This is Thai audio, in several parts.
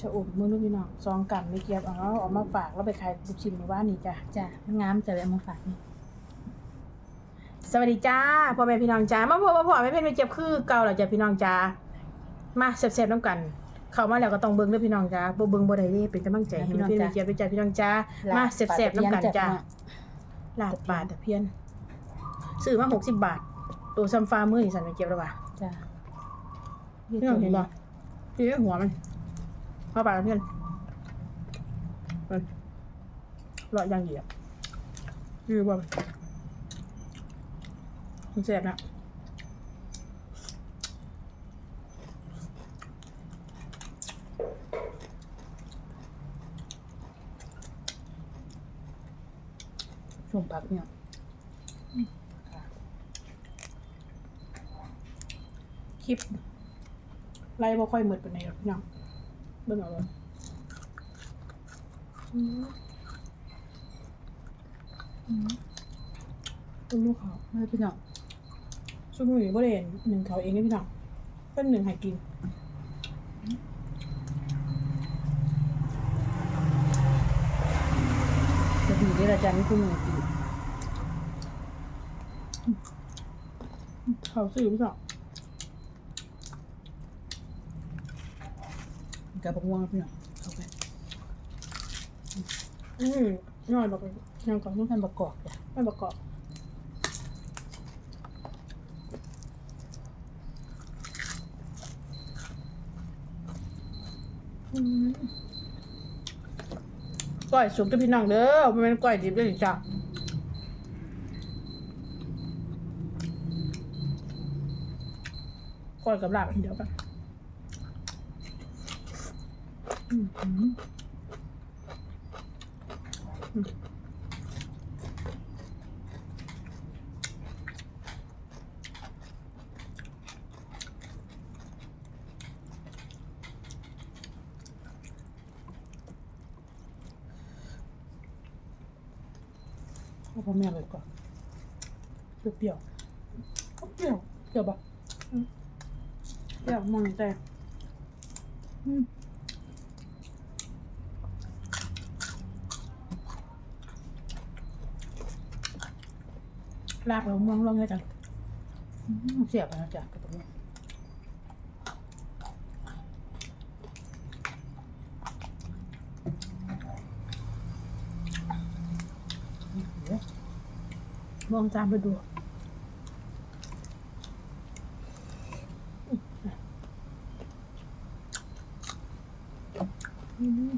ชะอมมือลูกพี่น้องซองกำไม่เกียบเอาเอามาฝากแล้วไปขายลูกชิ้นในบ้านนี่จ้ะจ้ะมันงามจะไปเอามาฝากนี่สวัสดีจ้าพ่อแม่พี่น้องจ้ามาพ่อมาพ่อแม่เพ่นไปเจ็บคือเก่าเหรอจ้ะพี่น้องจ้ามาแซ่บๆน้ำกัน เข้ามาแล้วก็ต้องเบิ่งเด้อพี่น้องจ้าบ่เบิ่งบ่ได้เด้เป็นกำลังใจให้แม่เพ่นไปเจ็บไปจ้าพี่น้องจ้ามาแซ่บๆน้ำกันจ้าลาดบาทตะเพียนซื้อมา60บาท ตัวซัมฟ้ามือนี่สั่นไปเก็บแล้วว่ะจ้ะพี่น้องเห็นบ่ที่หัวมัน เข้าไปแล้วเพื่อนมันรอดอย่างเดียวคือว่ามันแซ่บนะช่วงพักเนี่ยคลิปไล่บ่ค่อยหมดปานใดหรอกพี่น้อง เบิ่งเอาเลยอืมอืมเป็นลูกเขาไม่พี่น้องช่วงนี้บ่ได้เห็นหนึ่งเขาเองนะพี่น้องเป็นหนึ่งให้กินจะดีที่เราจะไม่คุ้นมือกินเขาซื้อพี่น้อง กับพวกม่วงพี่น้องเข้าไปอืมน้อยบอกเลยยังก่อนต้องทำประกอบจ้ะไม่ประกอบอืมก้อยสุกเด้อพี่น้องเด้อมันเป็นก้อยดิบเด้อจ้ะก้อยกับลาบอันเดียวกันอืมอืมอืม เอาพ่อแม่เลยก่อนเปรี้ยวๆเปรี้ยวเปรี้ยวปะอืมเปรี้ยวมองแต่อืม ลากไปมองลงให้จังอืมเสียบนะจ้ะกับพวกม่วงเดี๋ยวมองตามไปดูอืม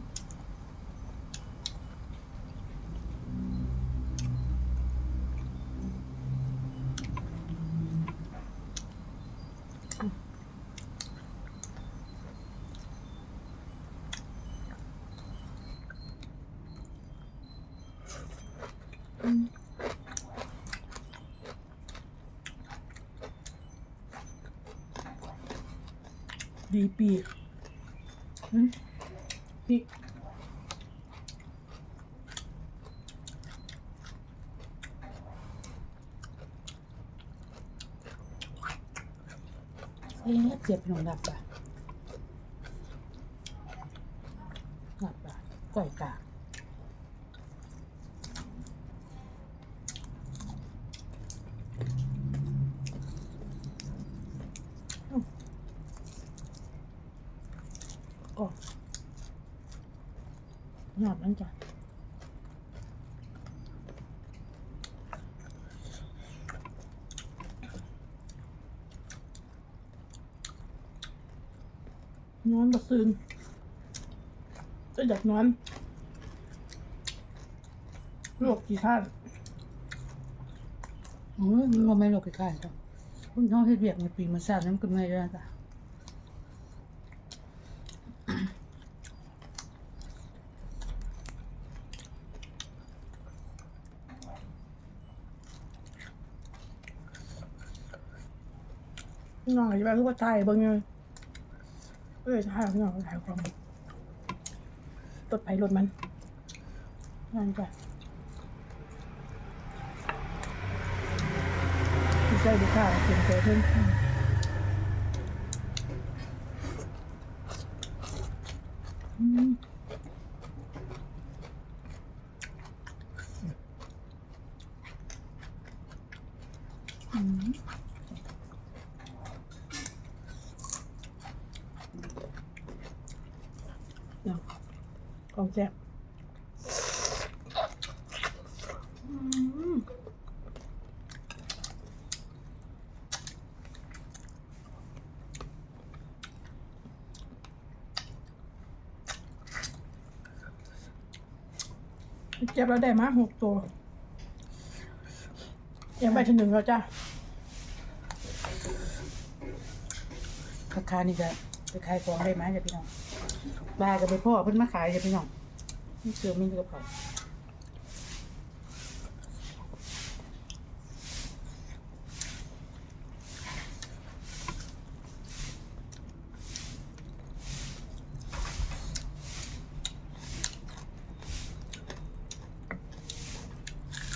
ดีปีกปีกเอ๊ะเจ็บหนองดับอะดับป่ะก่อยกาก ก่อนหยอดนั่นจ้ะนอนบะซึนก็อยากนอนลวกกี่ท่านโอ้ยมันบ่ไม่โลกใกล้ๆจ้ะคุณท้องเฮ็ดเวียกในปีมาสร้างน้ำกันไม่ได้จ้ะ น้องอธิบายคือว่าไทยเบิ่งเลยเอ้ยไทยพี่น้องไทยความรถไผรถมันนั่นจ้ะไม่ใช่ดูข่าวเขียนเจอเพิ่มอืมอืม เนะของแซ่บเจ็บเราได้มาหกตัวยังไปถึงหนึ่งแล้วจ้ะราคานี่จะไปขายของได้ไหมจ้ะพี่น้อง บากับไปพ่อเพิ่นมาขายจ้ะพี่น้องนี่เสือมีกระเป๋า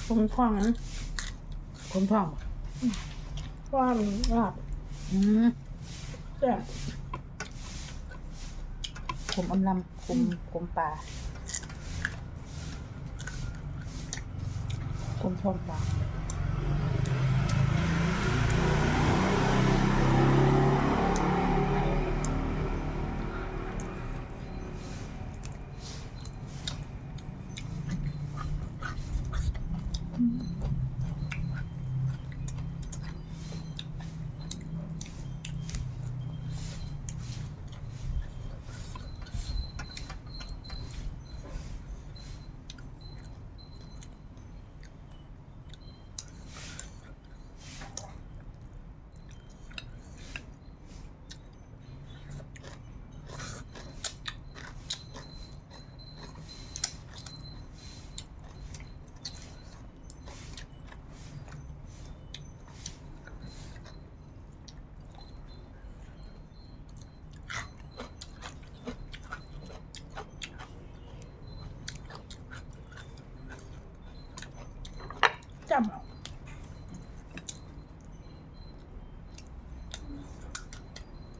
ผมท้องนะคนท้องบ่เพราะว่ามันลาบอืมแซ่บข มอำลำขมขมปลาขมท้องปลา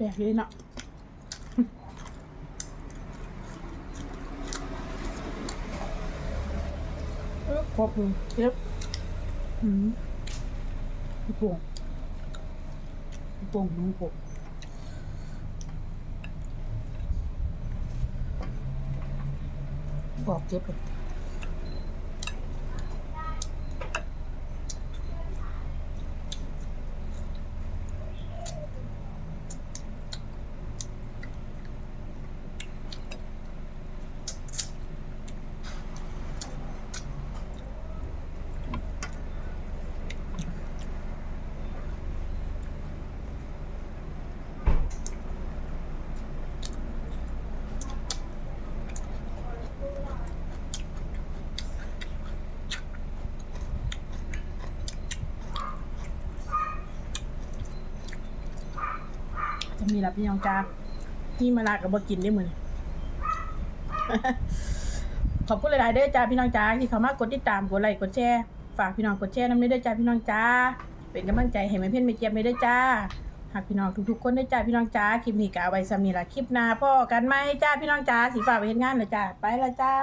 แปลกเลยเนาะเออครบเลยเจ็บอืมพี่โป่งพี่โป่งนุ่งบอกเจ็บเลย มีรับพี่น้องจ้าที่มาลากับบกินได้เหมือนขอบคุณหลายๆเด้อจ้าพี่น้องจ้าที่เข้ามากดติดตามกดไลค์กดแชร์ฝากพี่น้องกดแชร์น้ำเด้อจ้าพี่น้องจ้าเป็นกำลังใจให้แม่เพื่อนแม่เจี๊ยบเด้จ้าหากพี่น้องทุกๆคนได้จ้าพี่น้องจ้าคลิปนี้ก็เอาไว้สำนีละคลิปหน้าพ่อกันไหมจ้าพี่น้องจ้าสีฟ้าไปเห็นงานเลยจ้าไปละจ้า